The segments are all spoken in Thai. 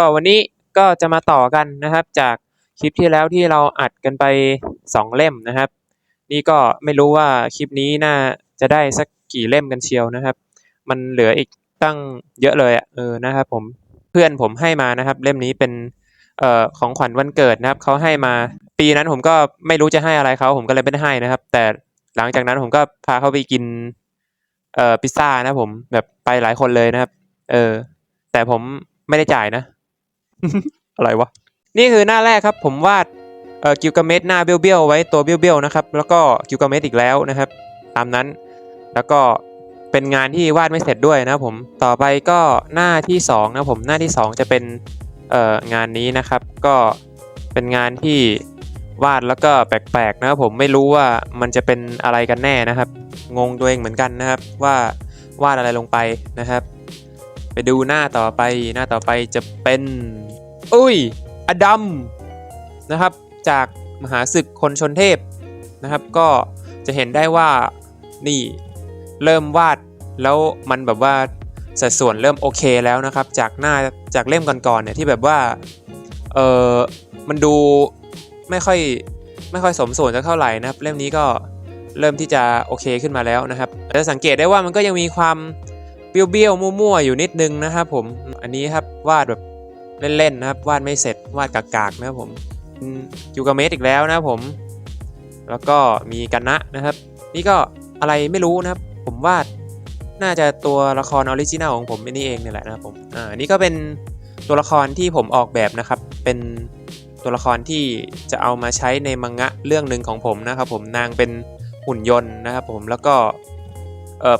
ก็วันนี้ก็จะมาต่อกันนะครับ จากคลิปที่แล้วที่เราอัดกันไปสองเล่มนะครับ นี่ก็ไม่รู้ว่าคลิปนี้น่าจะได้สักกี่เล่มกันเชียวนะครับ มันเหลืออีกตั้งเยอะเลยอะเออนะครับผมเพื่อนผมให้มานะครับ เล่มนี้เป็นเอ่อของขวัญวันเกิดนะครับเขาให้มาปีนั้นผมก็ไม่รู้จะให้อะไรเขาผมก็เลยไม่ได้ให้นะครับ แต่หลังจากนั้นผมก็พาเขาไปกินเอ่อพิซซ่านะผมแบบไปหลายคนเลยนะครับ เออ แต่ผมไม่ได้จ่ายนะ อะไรวะ นี่คือหน้าแรกครับ ผมวาดเอ่อกิลกาเมตหน้าเบี้ยวๆไว้ตัวเบี้ยวๆนะครับ แล้วก็กิลกาเมตอีกแล้วนะครับ ตามนั้นแล้วก็เป็นงานที่วาดไม่เสร็จด้วยนะผมต่อไปก็หน้าที่สองนะผมหน้าที่สองจะเป็นเอ่องานนี้นะครับ ก็เป็นงานที่วาดแล้วก็แปลกๆนะครับผมไม่รู้ว่ามันจะเป็นอะไรกันแน่นะครับ งงตัวเองเหมือนกันนะครับ ว่าวาดอะไรลงไปนะครับ ไปดูหน้าต่อไปหน้าต่อไปจะเป็น อุ้ย อดัมนะครับ จากมหาศึกคนชนเทพนะครับ ก็จะเห็นได้ว่านี่เริ่มวาดแล้วมันแบบว่าสัดส่วนเริ่มโอเคแล้วนะครับ จากหน้าจากเล่มก่อนๆเนี่ยที่แบบว่าเออมันดูไม่ค่อยไม่ค่อยสมส่วนสักเท่าไหร่นะครับ เล่มนี้ก็เริ่มที่จะโอเคขึ้นมาแล้วนะครับจะสังเกตได้ว่ามันก็ยังมีความเบี้ยวๆมั่วๆอยู่นิดนึงนะครับผมอันนี้ครับวาดแบบ เล่นๆนะครับ วาดไม่เสร็จวาดกากๆนะครับผมยูกาเมสอีกแล้วนะครับผม แล้วก็มีกันนะนะครับ นี่ก็อะไรไม่รู้นะครับ ผมวาดน่าจะตัวละครออริจินัลของผมนี่เองเนี่แหละนะครับผมอ่านี่ก็เป็นตัวละครที่ผมออกแบบนะครับ เป็นตัวละครที่จะเอามาใช้ในมังงะเรื่องหนึ่งของผมนะครับ ผมนางเป็นหุ่นยนต์นะครับ ผมแล้วก็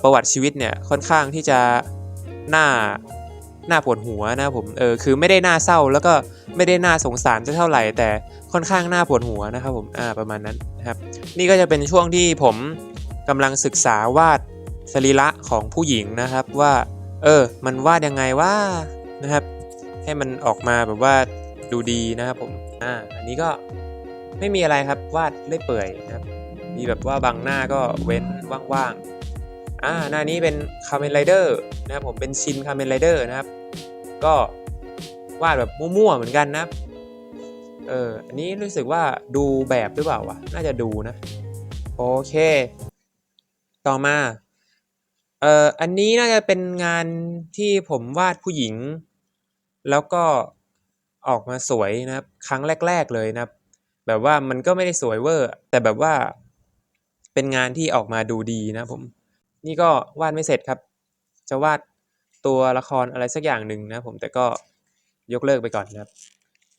ประวัติชีวิตเนี่ยค่อนข้างที่จะน่า น่าปวดหัวนะผมเออคือไม่ได้น่าเศร้าแล้วก็ไม่ได้น่าสงสารจะเท่าไหร่ แต่ค่อนข้างน่าปวดหัวนะครับผมอ่าประมาณนั้นนะครับ นี่ก็จะเป็นช่วงที่ผมกำลังศึกษาวาดสรีระของผู้หญิงนะครับว่า เออ มันวาดยังไงว่านะครับ ให้มันออกมาแบบว่าดูดีนะครับผมอ่าอันนี้ก็ไม่มีอะไรครับวาดเรื่ยเปื่อยนะครับ มีแบบว่าบางหน้าก็เว้นว่างๆ อ่าหน้านี้เป็นคาเมนไรเดอร์นะครับผมเป็นชินคาเมนไรเดอร์นะครับ ก็วาดแบบมั่วๆเหมือนกันนะเอออันนี้รู้สึกว่าดูแบบหรือเปล่าวะน่าจะดูนะ โอเค ต่อมาเอ่ออันนี้น่าจะเป็นงานที่ผมวาดผู้หญิง แล้วก็ออกมาสวยนะครับ ครั้งแรก ๆเลยนะครับ แบบว่ามันก็ไม่ได้สวยเวอร์ แต่แบบว่าเป็นงานที่ออกมาดูดีนะผม นี่ก็วาดไม่เสร็จครับ จะวาดตัวละครอะไรสักอย่างหนึ่งนะผมแต่ก็ยกเลิกไปก่อนนะครับ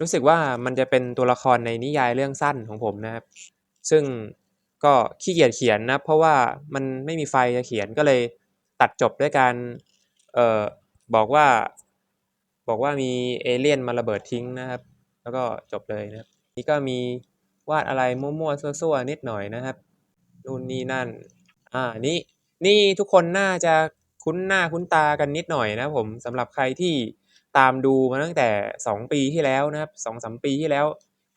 รู้สึกว่ามันจะเป็นตัวละครในนิยายเรื่องสั้นของผมนะครับ ซึ่งก็ขี้เกียจเขียนนะเพราะว่ามันไม่มีไฟจะเขียนก็เลยตัดจบด้วยการเอ่อบอกว่าบอกว่ามีเอเลี่ยนมาระเบิดทิ้งนะครับ แล้วก็จบเลยนะครับนี่ก็มีวาดอะไรมั่วๆซั่วๆนิดหน่อยนะครับนู่นนี่นั่น อ่านี่ นี่ทุกคนน่าจะคุ้นหน้าคุ้นตากันนิดหน่อยนะผมสำหรับใครที่ตามดูมาตั้งแต่ 2 ปีที่แล้วนะครับสองสามปีที่แล้ว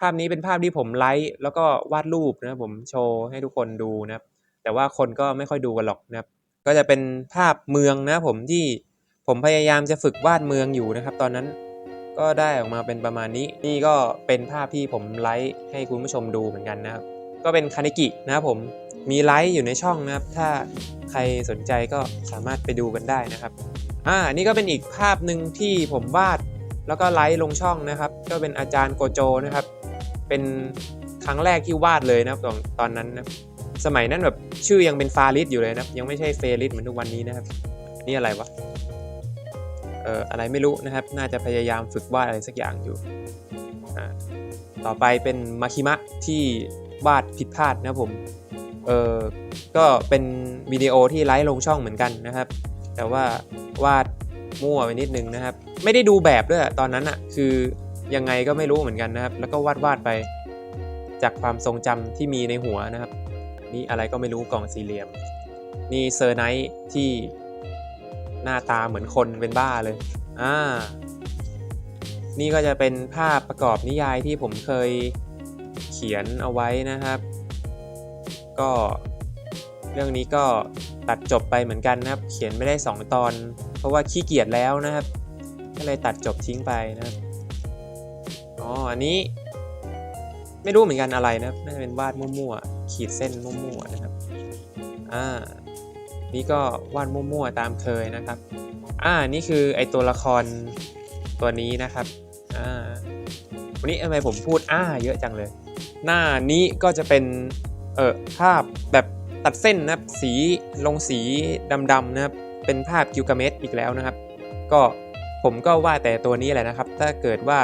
ภาพนี้เป็นภาพที่ผมไลฟ์แล้วก็วาดรูปนะครับผมโชว์ให้ทุกคนดูนะครับแต่ว่าคนก็ไม่ค่อยดูกันหรอกนะครับ ก็จะเป็นภาพเมืองนะผมที่ผมพยายามจะฝึกวาดเมืองอยู่นะครับ ตอนนั้นก็ได้ออกมาเป็นประมาณนี้ นี่ก็เป็นภาพที่ผมไลฟ์ให้คุณผู้ชมดูเหมือนกันนะครับ ก็เป็นคานิกินะครับผมมีไลฟ์อยู่ในช่องนะครับ ถ้าใครสนใจก็สามารถไปดูกันได้นะครับอ่านี่ก็เป็นอีกภาพหนึ่งที่ผมวาดแล้วก็ไลฟ์ลงช่องนะครับ ก็เป็นอาจารย์โกโจนะครับ เป็นครั้งแรกที่วาดเลยนะครับตอนตอนนั้นนะสมัยนั้นแบบชื่อยังเป็นฟาริสอยู่เลยนะยังไม่ใช่เฟริสเหมือนทุกวันนี้นะครับ นี่อะไรวะเอ่ออะไรไม่รู้นะครับ น่าจะพยายามฝึกวาดอะไรสักอย่างอยู่อ่า ต่อไปเป็นมาคิมะที่วาดผิดพลาดนะผม เออก็เป็นวิดีโอที่ไลฟ์ลงช่องเหมือนกันนะครับ แต่ว่าวาดมั่วไปนิดนึงนะครับ ไม่ได้ดูแบบด้วยตอนนั้นอะคือยังไงก็ไม่รู้เหมือนกันนะครับ แล้วก็วาดวาดไปจากความทรงจำที่มีในหัวนะครับ นี่อะไรก็ไม่รู้กล่องสี่เหลี่ยม นี่เซอร์ไนท์ที่หน้าตาเหมือนคนเป็นบ้าเลย อ่า นี่ก็จะเป็นภาพประกอบนิยายที่ผมเคยเขียนเอาไว้นะครับ ก็เรื่องนี้ก็ตัดจบไปเหมือนกันนะครับ เขียนไม่ได้ 2 ตอน เพราะว่าขี้เกียจแล้วนะครับ ก็เลยตัดจบทิ้งไปนะครับอ๋ออันนี้ ไม่รู้เหมือนกันอะไรนะครับน่าจะเป็นวาดมั่วๆขีดเส้นมั่วๆนะครับอ่านี่ก็วาดมั่วๆตามเคยนะครับอ่านี่คือไอตัวละครตัวนี้นะครับ อ่าวันนี้ทำไมผมพูดอ่าเยอะจังเลย หน้านี้ก็จะเป็นเออภาพแบบตัดเส้นนะครับ สีลงสีดำๆนะครับ เป็นภาพกิลกาเมสอีกแล้วนะครับ ก็ผมก็วาดแต่ตัวนี้แหละนะครับ ถ้าเกิดว่า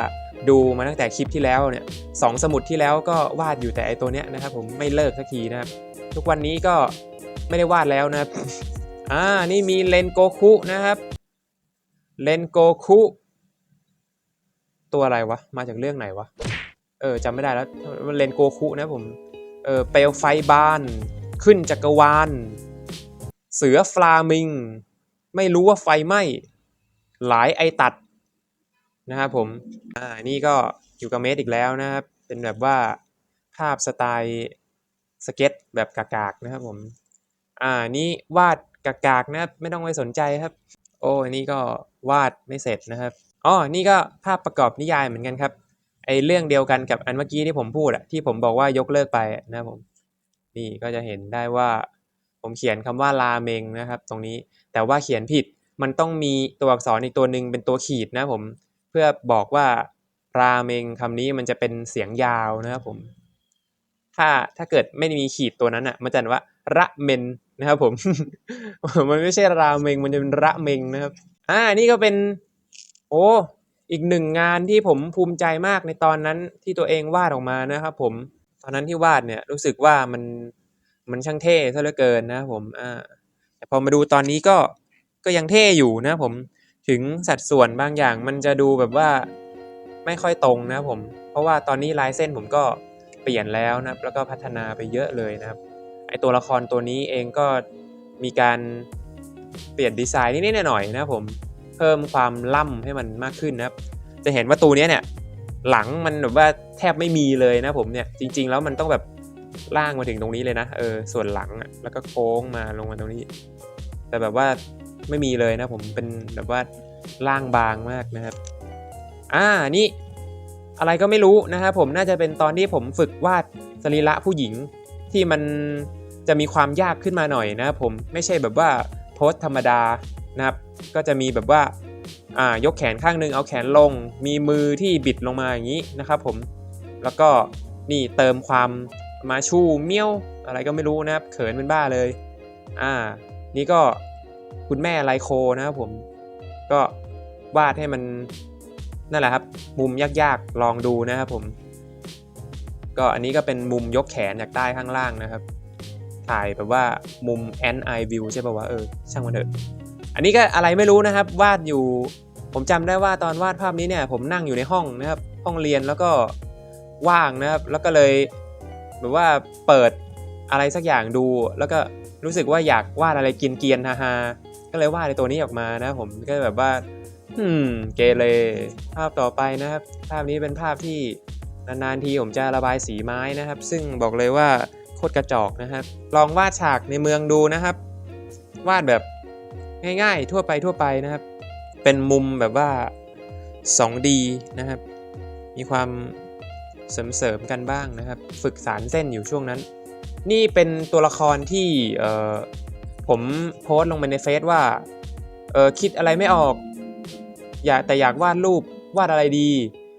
ดูมาตั้งแต่คลิปที่แล้วเนี่ยสองสมุดที่แล้วก็วาดอยู่แต่ไอตัวเนี้ยนะครับผมไม่เลิกสักทีนะครับ ทุกวันนี้ก็ไม่ได้วาดแล้วนะครับ อ่า นี่มีเลนโกคุนะครับ เลนโกคุ ตัวอะไรวะ มาจากเรื่องไหนวะ เออจำไม่ได้แล้ว มันเลนโกคุนะผม เออเปลวไฟบาน ขึ้นจักรวาล เสือฟลามิง ไม่รู้ว่าไฟไหม้ หลายไอตัด นะครับผม อ่า นี่ก็อยู่กับเมสอีกแล้วนะครับ เป็นแบบว่าภาพสไตล์สเก็ตแบบกากๆนะครับผม อ่า นี่วาดกากๆนะครับ ไม่ต้องไปสนใจครับ โอ้อันนี่ก็วาดไม่เสร็จนะครับ อ๋อ นี่ก็ภาพประกอบนิยายเหมือนกันครับ ไอเรื่องเดียวกันกับอันเมื่อกี้ที่ผมพูดอะที่ผมบอกว่ายกเลิกไปนะผม นี่ก็จะเห็นได้ว่า ผมเขียนคำว่าราเมงนะครับ ตรงนี้ แต่ว่าเขียนผิด มันต้องมีตัวอักษรอีกตัวหนึ่งเป็นตัวขีดนะผม เพื่อบอกว่าราเมงคำนี้มันจะเป็นเสียงยาวนะครับผม ถ้าถ้าเกิดไม่มีขีดตัวนั้นอะมันจะว่าระเมนนะครับผม มันไม่ใช่ราเมง มันจะเป็นระเมงนะครับ อ่า นี่ก็เป็น โอ้ อีกหนึ่งงานที่ผมภูมิใจมากในตอนนั้นที่ตัวเองวาดออกมานะครับผม ตอนนั้นที่วาดเนี่ยรู้สึกว่ามันมันช่างเท่ซะเหลือเกินนะครับผมอ่าแต่พอมาดูตอนนี้ก็ก็ยังเท่อยู่นะครับผมถึงสัดส่วนบางอย่างมันจะดูแบบว่าไม่ค่อยตรงนะครับผม เพราะว่าตอนนี้ลายเส้นผมก็เปลี่ยนแล้วนะครับแล้วก็พัฒนาไปเยอะเลยนะครับไอตัวละครตัวนี้เองก็มีการเปลี่ยนดีไซน์นิดๆหน่อยๆนะครับผม พิ่มความล่ำให้มันมากขึ้นนะครับ จะเห็นว่าตัวนี้เนี่ยหลังมันแบบว่าแทบไม่มีเลยนะผมเนี่ยจริง ๆ แล้วมันต้องแบบล่างมาถึงตรงนี้เลยนะเออส่วนหลังอะแล้วก็โค้งมาลงมาตรงนี้ แต่แบบว่าไม่มีเลยนะผมเป็นแบบว่าล่างบางมากนะครับ อ่านี่อะไรก็ไม่รู้นะครับผมน่าจะเป็นตอนที่ผมฝึกวาดสรีระผู้หญิงที่มันจะมีความยากขึ้นมาหน่อยนะครับผมไม่ใช่แบบว่าโพสธรรมดานะครับ ก็จะมีแบบว่าอ่ายกแขนข้างหนึงเอาแขนลง มีมือที่บิดลงมาอย่างนี้นะครับผมแล้วก็นี่เติมความมาชูเมี้ยวอะไรก็ไม่รู้นะครับเขินเป็นบ้าเลยอ่านี่ก็คุณแม่ไลโคนะครับผมก็วาดให้มันนั่นแหละครับ มุมยากๆลองดูนะครับผม ก็อันนี้ก็เป็นมุมยกแขนจากใต้ข้างล่างนะครับ ถ่ายแบบว่ามุม n i view ใช่ป่าวะเออช่างมันเถอะ อันนี้ก็อะไรไม่รู้นะครับ วาดอยู่ ผมจำได้ว่าตอนวาดภาพนี้เนี่ย ผมนั่งอยู่ในห้องนะครับ ห้องเรียนแล้วก็ว่างนะครับ แล้วก็เลยแบบว่าเปิดอะไรสักอย่างดู แล้วก็รู้สึกว่าอยากวาดอะไรเกียนๆฮาๆก็เลยวาดในตัวนี้ออกมานะผมก็แบบว่า อืม เกเรภาพต่อไปนะครับ ภาพนี้เป็นภาพที่นานๆทีผมจะระบายสีไม้นะครับ ซึ่งบอกเลยว่าโคตรกระจอกนะครับ ลองวาดฉากในเมืองดูนะครับ วาดแบบ ง่ายๆ ทั่วไปทั่วไปนะครับ เป็นมุมแบบว่า 2D นะครับ มีความเสริมๆกันบ้างนะครับ ฝึกสารเส้นอยู่ช่วงนั้น นี่เป็นตัวละครที่ผมโพสต์ลงไปในเฟซว่าเออคิดอะไรไม่ออก อยากแต่อยากวาดรูปวาดอะไรดี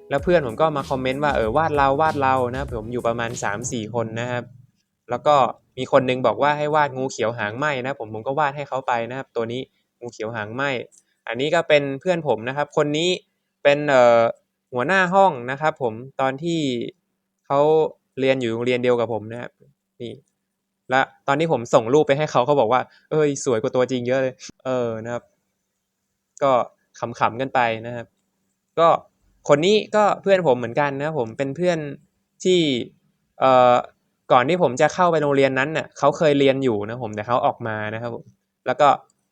แล้วเพื่อนผมก็มาคอมเมนต์ว่าเออวาดเราวาดเรานะผมอยู่ประมาณ 3-4 คนนะครับ แล้วก็ มีคนนึงบอกว่าให้วาดงูเขียวหางไหมนะผมผมก็วาดให้เขาไปนะครับ ตัวนี้งูเขียวหางไหมอันนี้ก็เป็นเพื่อนผมนะครับ คนนี้เป็นเอ่อหัวหน้าห้องนะครับ ผมตอนที่เขาเรียนอยู่โรงเรียนเดียวกับผมนะครับนี่และตอนนี้ผมส่งรูปไปให้เขาเขาบอกว่า เอ้ย สวยกว่าตัวจริงเยอะเลย เออนะครับ ก็ขำๆกันไปนะครับ ก็คนนี้ก็เพื่อนผมเหมือนกันนะครับผมเป็นเพื่อนที่เอ่อ ก่อนที่ผมจะเข้าไปโรงเรียนนั้นน่ะเขาเคยเรียนอยู่นะผมแต่เขาออกมานะครับผมแล้วก็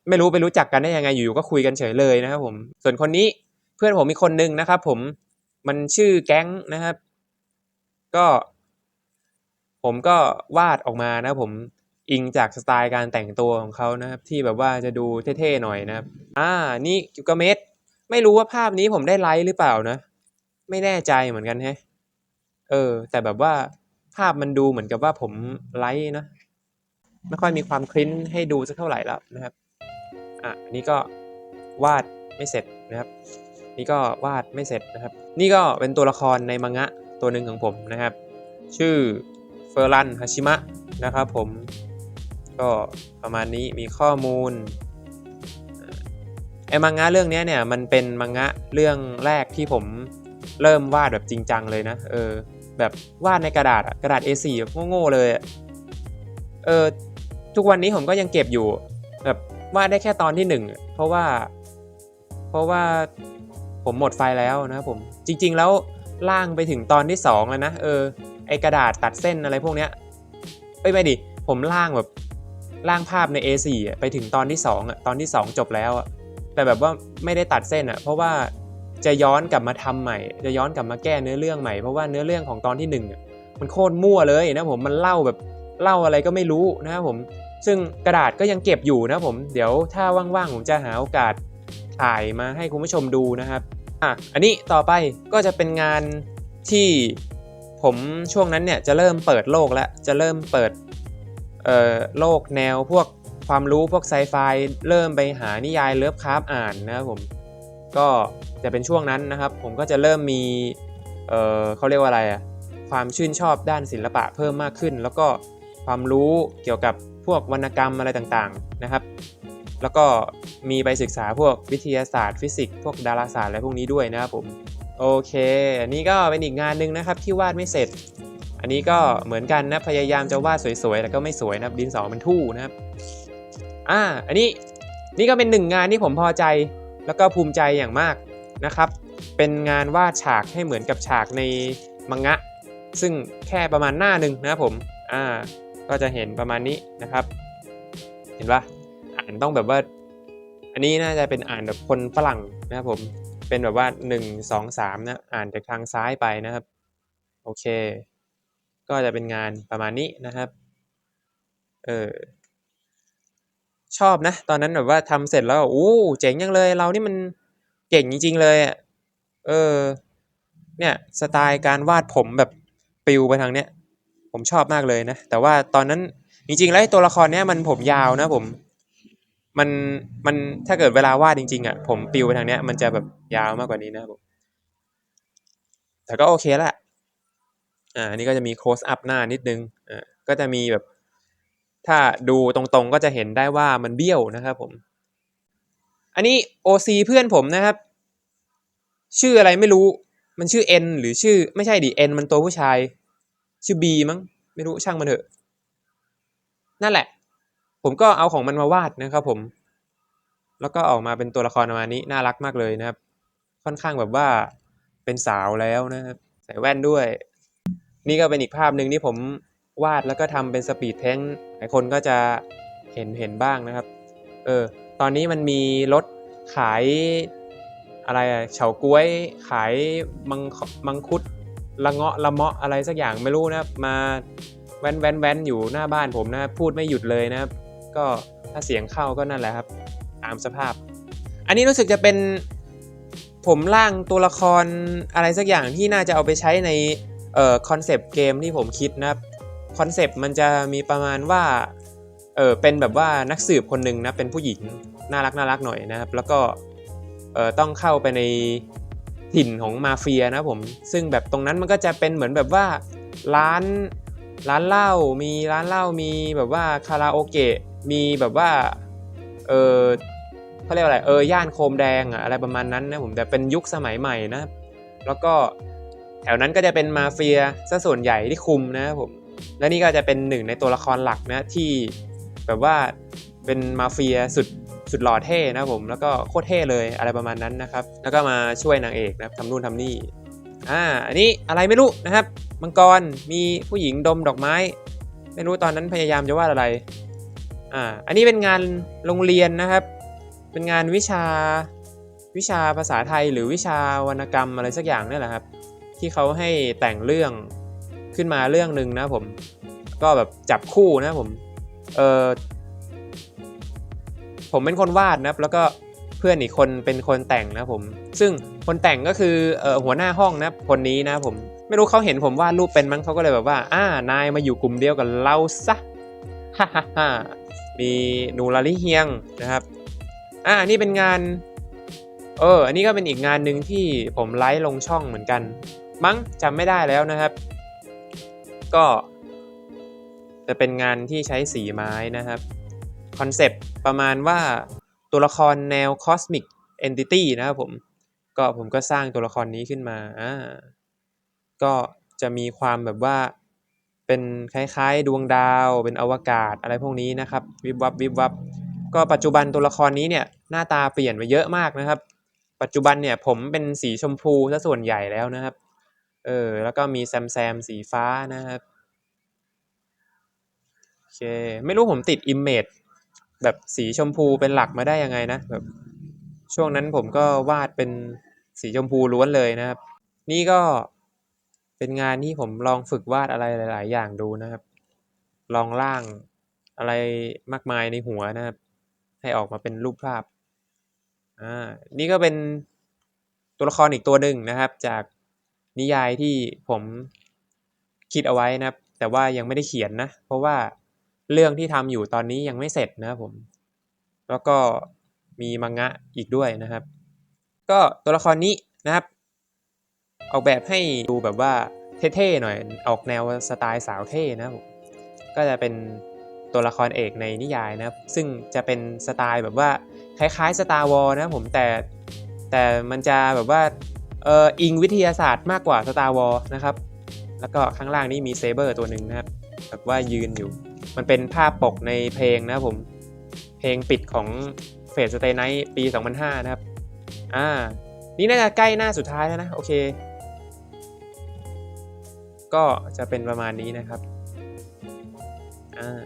ไม่รู้ไปรู้จักกันได้ยังไงอยู่ๆก็คุยกันเฉยเลยนะครับผมส่วนคนนี้เพื่อนผมมีคนนึงนะครับ ผมมันชื่อแก๊งนะครับ ก็ ผมก็วาดออกมานะผมอิงจากสไตล์การแต่งตัวของเขานะครับ ที่แบบว่าจะดูเท่ๆหน่อยนะครับ อ่า นี่กิกเมสไม่รู้ว่าภาพนี้ผมได้ไลค์หรือเปล่านะ ไม่แน่ใจเหมือนกันแฮะ เออ แต่แบบว่าาพมันดูเหมือนกับว่าผมไลท์นะไม่ค่อยมีความคลิ้นให้ดูสักเท่าไหร่แล้วนะครับอะอันนี้ก็วาดไม่เสร็จนะครับ นี่ก็วาดไม่เสร็จนะครับ นี่ก็เป็นตัวละครในมังงะตัวหนึ่งของผมนะครับ ชื่อเฟอร์รันฮาชิมะนะครับผม ก็ประมาณนี้มีข้อมูลไอ้มังงะเรื่องนี้เนี่ยมันเป็นมังงะเรื่องแรกที่ผมเริ่มวาดแบบจริงจังเลยนะ เออ แบบวาดในกระดาษกระดาษ A4 แบบโง่ๆเลยเออทุกวันนี้ผมก็ยังเก็บอยู่ แบบวาดได้แค่ตอนที่หนึ่งเพราะว่า เพราะว่าผมหมดไฟแล้วนะครับผมจริง ๆ แล้วล่างไปถึงตอนที่สองแล้วนะเออไอกระดาษตัดเส้นอะไรพวกเนี้ยเอ้ยไม่ดิผมล่างแบบล่างภาพใน A4 ไปถึงตอนที่สองอะตอนที่สองจบแล้วอะแต่แบบว่าไม่ได้ตัดเส้นอะเพราะว่า จะย้อนกลับมาทำใหม่ จะย้อนกลับมาแก้เนื้อเรื่องใหม่เพราะว่าเนื้อเรื่องของตอนที่หนึ่งมันโคตรมั่วเลยนะผมมันเล่าแบบเล่าอะไรก็ไม่รู้นะครับผมซึ่งกระดาษก็ยังเก็บอยู่นะผมเดี๋ยวถ้าว่างๆผมจะหาโอกาสถ่ายมาให้คุณผู้ชมดูนะครับอะอันนี้ต่อไปก็จะเป็นงานที่ผมช่วงนั้นเนี่ยจะเริ่มเปิดโลกแล้วจะเริ่มเปิดเอ่อโลกแนวพวกความรู้พวกไซไฟเริ่มไปหานิยายเลิฟคราฟอ่านนะครับผมก็ จะเป็นช่วงนั้นนะครับ ผมก็จะเริ่มมีเอ่อเขาเรียกว่าอะไรอะความชื่นชอบด้านศิลปะเพิ่มมากขึ้น แล้วก็ความรู้เกี่ยวกับพวกวรรณกรรมอะไรต่างๆนะครับ แล้วก็มีไปศึกษาพวกวิทยาศาสตร์ ฟิสิกส์พวกดาราศาสตร์อะไรพวกนี้ด้วยนะครับผมโอเค อันนี้ก็เป็นอีกงานหนึ่งนะครับที่วาดไม่เสร็จ อันนี้ก็เหมือนกันนะพยายามจะวาดสวยๆแต่ก็ไม่สวยนะครับดินสอมันทู่นะครับอ่าอันนี้นี่ก็เป็นหนึ่งงานที่ผมพอใจแล้วก็ภูมิใจอย่างมาก นะครับ เป็นงานวาดฉากให้เหมือนกับฉากในมังงะ ซึ่งแค่ประมาณหน้าหนึ่งนะครับผมอ่าก็จะเห็นประมาณนี้นะครับ เห็นปะอ่านต้องแบบว่า อันนี้น่าจะเป็นอ่านแบบคนฝรั่งนะครับผมเป็นแบบว่า 1 2 3 นะ อ่านจากทางซ้ายไปนะครับ โอเค ก็จะเป็นงานประมาณนี้นะครับ เออ ชอบนะ ตอนนั้นแบบว่าทำเสร็จแล้วโอ้ เจ๋งยังเลย เรานี่มัน เก่งจริง ๆ เลยอะเออ เนี่ยสไตล์การวาดผมแบบปิวไปทางเนี้ย ผมชอบมากเลยนะ แต่ว่าตอนนั้นจริงๆแล้วตัวละครเนี้ยมันผมยาวนะผม มันมันถ้าเกิดเวลาวาดจริง ๆอะผมปิวไปทางเนี้ย มันจะแบบยาวมากกว่านี้นะผมแต่ก็โอเคแหละอ่าอันนี้ก็จะมี close up หน้านิดนึงอ่าก็จะมีแบบ ถ้าดูตรงๆก็จะเห็นได้ว่ามันเบี้ยวนะครับผม อันนี้ OC เพื่อนผมนะครับ ชื่ออะไรไม่รู้ มันชื่อ N หรือชื่อไม่ใช่ดิ N มันตัวผู้ชาย ชื่อ B มั้ง ไม่รู้ช่างมันเถอะ นั่นแหละ ผมก็เอาของมันมาวาดนะครับผม แล้วก็ออกมาเป็นตัวละครประมาณนี้น่ารักมากเลยนะครับ ค่อนข้างแบบว่าเป็นสาวแล้วนะครับ ใส่แว่นด้วย นี่ก็เป็นอีกภาพหนึ่งที่ผมวาดแล้วก็ทำเป็นสปีดแทงหลายคนก็จะเห็นเห็นบ้างนะครับ เออ ตอนนี้มันมีรถขายอะไรเฉาก๊วยขายมังมังคุดละเงาะละเมาะอะไรสักอย่างไม่รู้นะครับมาแว้นแว้นแว้นอยู่หน้าบ้านผมนะพูดไม่หยุดเลยนะครับ ก็ถ้าเสียงเข้าก็นั่นแหละครับ ตามสภาพ อันนี้รู้สึกจะเป็นผมร่างตัวละครอะไรสักอย่างที่น่าจะเอาไปใช้ในเอ่อคอนเซปต์เกมที่ผมคิดนะครับคอนเซปต์มันจะมีประมาณว่าเออเป็นแบบว่านักสืบคนหนึ่งนะเป็นผู้หญิง น่ารักน่ารักหน่อยนะครับ แล้วก็เออต้องเข้าไปในถิ่นของมาเฟียนะผม ซึ่งแบบตรงนั้นมันก็จะเป็นเหมือนแบบว่าร้านร้านเหล้ามีร้านเหล้ามีแบบว่าคาราโอเกะมีแบบว่าเออเขาเรียกว่าอะไรเออย่านโคมแดงอะอะไรประมาณนั้นนะผมแต่เป็นยุคสมัยใหม่นะ แล้วก็แถวนั้นก็จะเป็นมาเฟียซะส่วนใหญ่ที่คุมนะครับผมและนี่ก็จะเป็นหนึ่งในตัวละครหลักนะที่แบบว่าเป็นมาเฟียสุด สุดหล่อเท่นะผมแล้วก็โคตรเท่เลยอะไรประมาณนั้นนะครับ แล้วก็มาช่วยนางเอกนะครับทำนู่นทำนี่อ่าอันนี้อะไรไม่รู้นะครับมังกรมีผู้หญิงดมดอกไม้ ไม่รู้ตอนนั้นพยายามจะวาดอะไรอ่าอันนี้เป็นงานโรงเรียนนะครับ เป็นงานวิชาวิชาภาษาไทยหรือวิชาวรรณกรรมอะไรสักอย่างนี่แหละครับ ที่เขาให้แต่งเรื่องขึ้นมาเรื่องหนึ่งนะผม ก็แบบจับคู่นะผมเออ ผมเป็นคนวาดนะครับแล้วก็เพื่อนอีกคนเป็นคนแต่งนะผม ซึ่งคนแต่งก็คือออหัวหน้าห้องนะคนนี้นะผมไม่รู้เขาเห็นผมวาดรูปเป็นมั้งเขาก็เลยแบบว่า อ่านายมาอยู่กลุ่มเดียวกับเราซะฮ่าฮ่าฮ่ามีนูราลิเฮียงนะครับ อ่านี่เป็นงาน เออ อันนี้ก็เป็นอีกงานหนึ่งที่ผมไลฟ์ลงช่องเหมือนกัน มั้งจำไม่ได้แล้วนะครับ ก็ จะเป็นงานที่ใช้สีไม้นะครับ คอนเซปต์ประมาณว่าตัวละครแนว Cosmic Entity นะครับผม ก็ผมก็สร้างตัวละครนี้ขึ้นมาอ่าก็จะมีความแบบว่าเป็นคล้ายๆ ดวงดาว เป็นอวกาศอะไรพวกนี้นะครับ วิบวับวิบวับ ก็ปัจจุบันตัวละครนี้เนี่ยหน้าตาเปลี่ยนไปเยอะมากนะครับ ปัจจุบันเนี่ยผมเป็นสีชมพูซะส่วนใหญ่แล้วนะครับ เออ แล้วก็มีแซมแซมสีฟ้านะครับโอเค ไม่รู้ผมติดอิมเมจ แบบสีชมพูเป็นหลักมาได้ยังไงนะแบบช่วงนั้นผมก็วาดเป็นสีชมพูล้วนเลยนะครับ นี่ก็เป็นงานที่ผมลองฝึกวาดอะไรหลาย ๆ อย่างดูนะครับ ลองร่างอะไรมากมายในหัวนะครับ ให้ออกมาเป็นรูปภาพอ่านี่ก็เป็นตัวละครอีกตัวหนึ่งนะครับ จากนิยายที่ผมคิดเอาไว้นะครับ แต่ว่ายังไม่ได้เขียนนะ เพราะว่า เรื่องที่ทำอยู่ตอนนี้ยังไม่เสร็จนะครับผม แล้วก็มีมังงะอีกด้วยนะครับ ก็ตัวละครนี้นะครับ ออกแบบให้ดูแบบว่าเท่ๆหน่อย ออกแนวสไตล์สาวเท่นะครับผมก็จะเป็นตัวละครเอกในนิยายนะครับ ซึ่งจะเป็นสไตล์แบบว่าคล้ายๆ Star Wars นะครับผมแต่แต่มันจะแบบว่าเอออิงวิทยาศาสตร์มากกว่า Star Wars นะครับ แล้วก็ข้างล่างนี่มีเซเบอร์ตัวหนึ่งนะครับ แบบว่ายืนอยู่ มันเป็นภาพปกในเพลงนะครับผม เพลงปิดของเฟสสเต y ไน h t ปี 2005 นะครับ อ่า นี่น่าจะใกล้หน้าสุดท้ายแล้วนะ โอเค ก็จะเป็นประมาณนี้นะครับ อ่า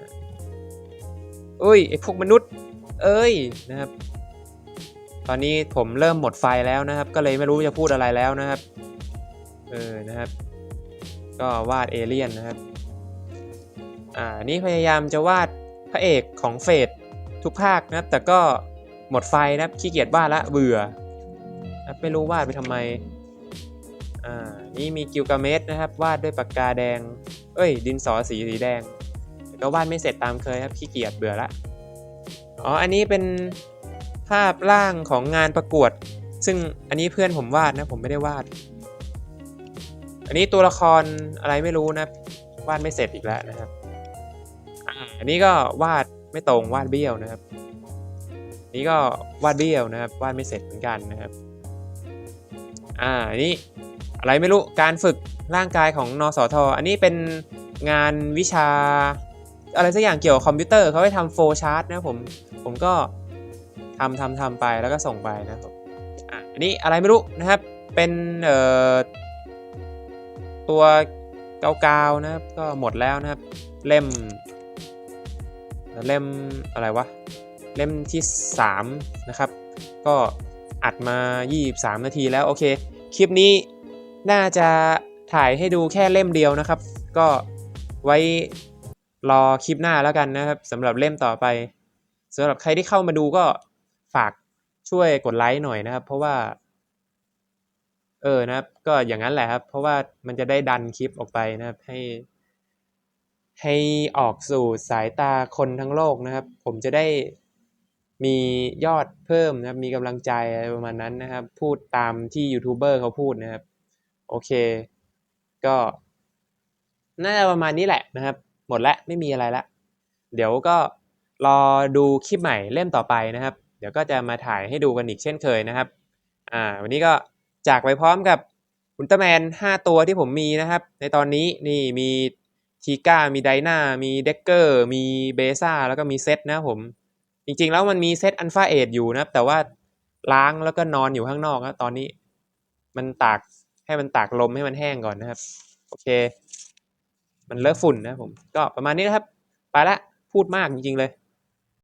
อุ้ยไอพวกมนุษย์ เอ้ยนะครับ ตอนนี้ผมเริ่มหมดไฟแล้วนะครับ ก็เลยไม่รู้จะพูดอะไรแล้วนะครับ เออ นะครับ ก็วาดเอเลี่ยนนะครับ อ่านี่พยายามจะวาดพระเอกของเฟสทุกภาคนะแต่ก็หมดไฟนะขี้เกียจวาดละเบื่อนะไม่รู้วาดไปทำไมอ่านี่มีกิลกาเมสนะครับ วาดด้วยปากกาแดง เอ้ย ดินสอสีสีแดงแต่ก็วาดไม่เสร็จตามเคยครับขี้เกียจเบื่อละอ๋ออันนี้เป็นภาพร่างของงานประกวด ซึ่งอันนี้เพื่อนผมวาดนะผมไม่ได้วาด อันนี้ตัวละครอะไรไม่รู้นะวาดไม่เสร็จอีกแล้วนะครับ อันนี้ก็วาดไม่ตรงวาดเบี้ยวนะครับ นี่ก็วาดเบี้ยวนะครับ วาดไม่เสร็จเหมือนกันนะครับ อ่าอันนี้อะไรไม่รู้การฝึกร่างกายของนสทอันนี้เป็นงานวิชา อะไรสักอย่างเกี่ยวกับคอมพิวเตอร์เขาให้ทำโฟล์ชาร์ตนะผมผมก็ทำทำทำไปแล้วก็ส่งไปนะครับอันนี้อะไรไม่รู้นะครับ เป็นเอ่อตัวกาวๆนะครับ ก็หมดแล้วนะครับ เล่ม เล่มอะไรวะ เล่มที่ 3 นะครับ ก็อัดมา 23 นาทีแล้ว โอเค คลิปนี้น่าจะถ่ายให้ดูแค่เล่มเดียวนะครับ ก็ไว้รอคลิปหน้าแล้วกันนะครับสำหรับเล่มต่อไปสำหรับใครที่เข้ามาดูก็ฝากช่วยกดไลค์หน่อยนะครับ เพราะว่า เออนะครับ ก็อย่างนั้นแหละครับ เพราะว่ามันจะได้ดันคลิปออกไปนะครับให้ ให้ออกสู่สายตาคนทั้งโลกนะครับ ผมจะได้มียอดเพิ่มนะครับ มีกำลังใจอะไรประมาณนั้นนะครับ พูดตามที่ยูทูบเบอร์เขาพูดนะครับ โอเค ก็น่าจะประมาณนี้แหละนะครับ หมดแล้วไม่มีอะไรละ เดี๋ยวก็รอดูคลิปใหม่เล่มต่อไปนะครับ เดี๋ยวก็จะมาถ่ายให้ดูกันอีกเช่นเคยนะครับ อ่า วันนี้ก็จากไปพร้อมกับอุลตร้าแมน 5 ตัวที่ผมมีนะครับ ในตอนนี้นี่มี ทีก้ามีไดนามีเด็กเกอร์ มีเบซ่าแล้วก็มีเซตนะผม จริงๆแล้วมันมีเซตอันฟาเอทอยู่นะแต่ว่าล้างแล้วก็นอนอยู่ข้างนอกนะตอนนี้ มันตากให้มันตากลมให้มันแห้งก่อนนะครับ โอเค มันเลอะฝุ่นนะผม ก็ประมาณนี้นะครับ ไปละพูดมากจริงๆเลย